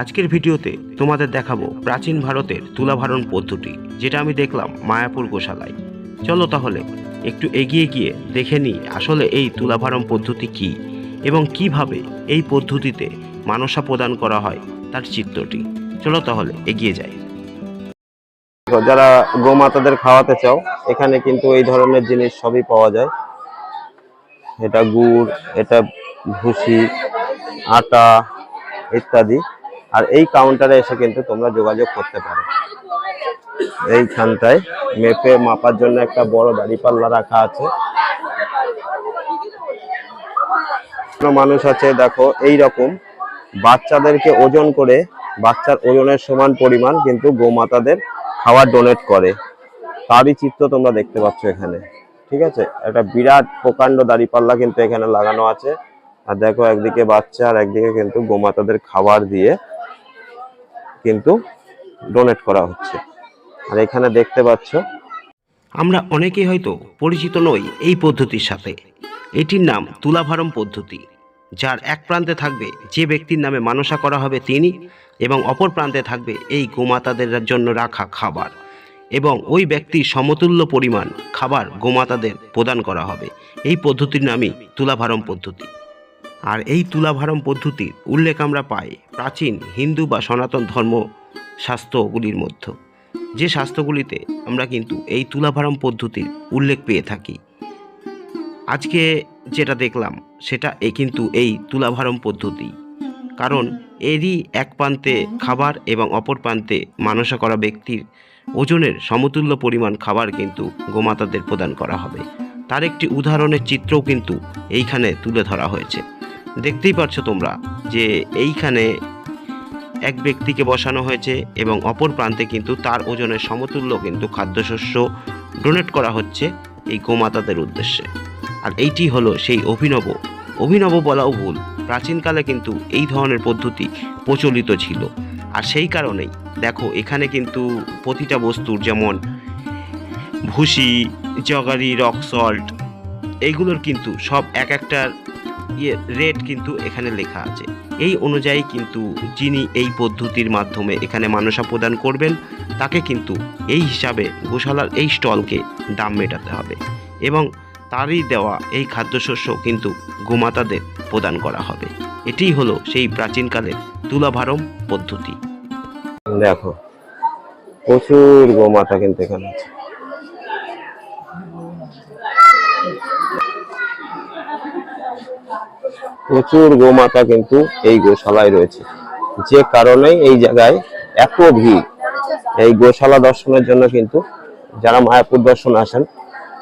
আজকের ভিডিওতে তোমাদের দেখাবো প্রাচীন ভারতের তুলাভারণ পদ্ধতি, যেটা আমি দেখলাম মায়াপুর গোশালায়। চলো তাহলে একটু এগিয়ে গিয়ে দেখে নিই আসলে এই তুলাভারণ পদ্ধতি কি এবং কীভাবে এই পদ্ধতিতে মানসা প্রদান করা হয় তার চিত্রটি। চলো তাহলে এগিয়ে যাই। যারা গোমাতাদের খাওয়াতে চাও, এখানে কিন্তু এই ধরনের জিনিস সবই পাওয়া যায়। এটা গুড়, এটা ভুসি, আটা ইত্যাদি। আর এই কাউন্টারে এসে কিন্তু তোমরা যোগাযোগ করতে পারো। এইখানটায় মেপে মাপার জন্য একটা বড় দাড়িপাল্লা রাখা আছে। মানুষ আছে, দেখো এই রকম বাচ্চাদেরকে ওজন করে, বাচ্চার ওজনের সমান পরিমাণ কিন্তু গোমাতাদের খাবার ডোনেট করে। তারই চিত্র তোমরা দেখতে পাচ্ছ এখানে। ঠিক আছে? একটা বিরাট প্রকাণ্ড দাড়িপাল্লা কিন্তু এখানে লাগানো আছে। আর দেখো, একদিকে বাচ্চা আর একদিকে কিন্তু গোমাতাদের খাবার দিয়ে কিন্তু ডোনেট করা হচ্ছে। আর এখানে দেখতে পাচ্ছ। আমরা অনেকেই হয়তো পরিচিত নই এই পদ্ধতির সাথে। এটির নাম তুলাভারম পদ্ধতি, যার এক প্রান্তে থাকবে যে ব্যক্তির নামে মানসা করা হবে তিনি এবং অপর প্রান্তে থাকবে এই গোমাতাদের জন্য রাখা খাবার এবং ওই ব্যক্তির সমতুল্য পরিমাণ খাবার গোমাতাদের প্রদান করা হবে। এই পদ্ধতির নামই তুলাভারম পদ্ধতি। আর এই তুলাভারম পদ্ধতির উল্লেখ আমরা পাই প্রাচীন হিন্দু বা সনাতন ধর্ম শাস্ত্রগুলির মধ্যে। যে শাস্ত্রগুলিতে আমরা কিন্তু এই তুলাভারম পদ্ধতির উল্লেখ পেয়ে থাকি। আজকে যেটা দেখলাম, সেটা এ কিন্তু এই তুলাভারম পদ্ধতি। কারণ এরই এক প্রান্তে খাবার এবং অপর প্রান্তে মানসা করা ব্যক্তির ওজনের সমতুল্য পরিমাণ খাবার কিন্তু গোমাতাদের প্রদান করা হবে। তার একটি উদাহরণের চিত্রও কিন্তু এইখানে তুলে ধরা হয়েছে। দেখতেই পারছ তোমরা যে এইখানে এক ব্যক্তিকে বসানো হয়েছে এবং অপর প্রান্তে কিন্তু তার ওজনের সমতুল্য কিন্তু খাদ্যশস্য ডোনেট করা হচ্ছে এই গোমাতাদের উদ্দেশ্যে। আর এইটি হলো সেই অভিনব অভিনব বলাও ভুল। প্রাচীনকালে কিন্তু এই ধরনের পদ্ধতি প্রচলিত ছিল। আর সেই কারণেই দেখো এখানে কিন্তু প্রতিটা বস্তুর যেমন ভুসি, জগারি, রক সল্ট এইগুলোর কিন্তু সব এক একটার রেট কিন্তু এখানে লেখা আছে। এই অনুযায়ী কিন্তু যিনি এই পদ্ধতির মাধ্যমে এখানে মানসা প্রদান করবেন, তাকে কিন্তু এই হিসাবে গোশালার এই স্টলকে দাম মেটাতে হবে এবং তারই দেওয়া এই খাদ্যশস্য কিন্তু গোমাতাদের প্রদান করা হবে। এটিই হলো সেই প্রাচীনকালের তুলাভারম পদ্ধতি। দেখো, প্রচুর গোমাতা কিন্তু এখানে আছে। প্রচুর গোমাতা কিন্তু এই গোশালায় রয়েছে। যে কারণে এই জায়গায় এত ভিড়। এই গোশালা দর্শনের জন্য কিন্তু যারা মায়াপুর দর্শন আসেন,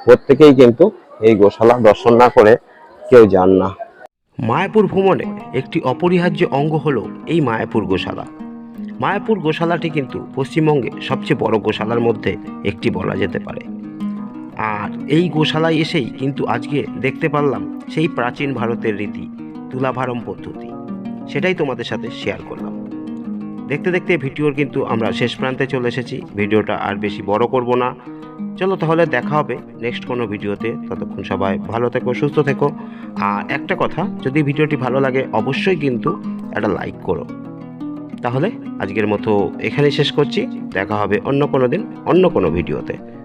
প্রত্যেকেই কিন্তু এই গোশালা দর্শন না করে কেউ যান না। মায়াপুর ভ্রমণে একটি অপরিহার্য অঙ্গ হলো এই মায়াপুর গোশালা। মায়াপুর গোশালাটি কিন্তু পশ্চিমবঙ্গে সবচেয়ে বড় গোশালার মধ্যে একটি বলা যেতে পারে। আর এই গোশালায় এসেই কিন্তু আজকে দেখতে পারলাম সেই প্রাচীন ভারতের রীতি, তুলাভারম পদ্ধতি। সেটাই তোমাদের সাথে শেয়ার করলাম। দেখতে দেখতে ভিডিওর কিন্তু আমরা শেষ প্রান্তে চলে এসেছি। ভিডিওটা আর বেশি বড় করব না। চলো তাহলে দেখা হবে নেক্সট কোনো ভিডিওতে। ততক্ষণ সবাই ভালো থেকো, সুস্থ থেকো। আর একটা কথা, যদি ভিডিওটি ভালো লাগে অবশ্যই কিন্তু একটা লাইক করো। তাহলে আজকের মতো এখানেই শেষ করছি। দেখা হবে অন্য কোনো দিন, অন্য কোনো ভিডিওতে।